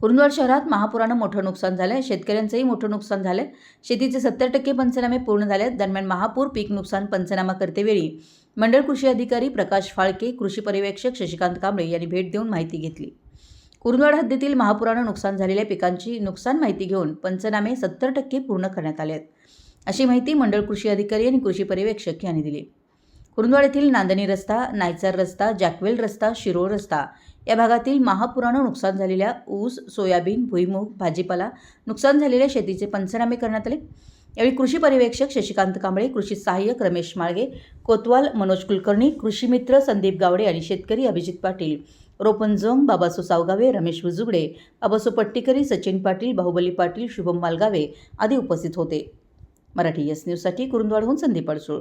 कुरुंदवाड शहरात महापुरानं मोठं नुकसान झालंय. शेतकऱ्यांचंही मोठं नुकसान झालंय. शेतीचे सत्तर टक्के पंचनामे पूर्ण झाले आहेत दरम्यान महापूर पीक नुकसान पंचनामा करतेवेळी मंडळ कृषी अधिकारी प्रकाश फाळके कृषी पर्यवेक्षक शशिकांत कांबळे यांनी भेट देऊन माहिती घेतली. कुरुंदवाड हद्दीतील महापुरानं नुकसान झालेल्या पिकांची नुकसान माहिती घेऊन पंचनामे सत्तर टक्के पूर्ण करण्यात आले आहेत अशी माहिती मंडळ कृषी अधिकारी आणि कृषी पर्यवेक्षक यांनी दिली. कुरुंदवाड येथील नांदणी रस्ता नायचर रस्ता जॅकवेल रस्ता शिरोळ रस्ता या भागातील महापुरानं नुकसान झालेल्या ऊस सोयाबीन भुईमूग भाजीपाला नुकसान झालेल्या शेतीचे पंचनामे करण्यात आले. यावेळी कृषी पर्यवेक्षक शशिकांत कांबळे कृषी सहाय्यक रमेश माळगे कोतवाल मनोज कुलकर्णी कृषी मित्र संदीप गावडे आणि शेतकरी अभिजित पाटील रोपन जोंग बाबासो सावगावे रमेश विजुगडे बाबासो पट्टीकरी सचिन पाटील बाहुबली पाटील शुभम मालगावे आदी उपस्थित होते. मराठी एस न्यूजसाठी कुरुंदवाडहून संदीप अडसूळ.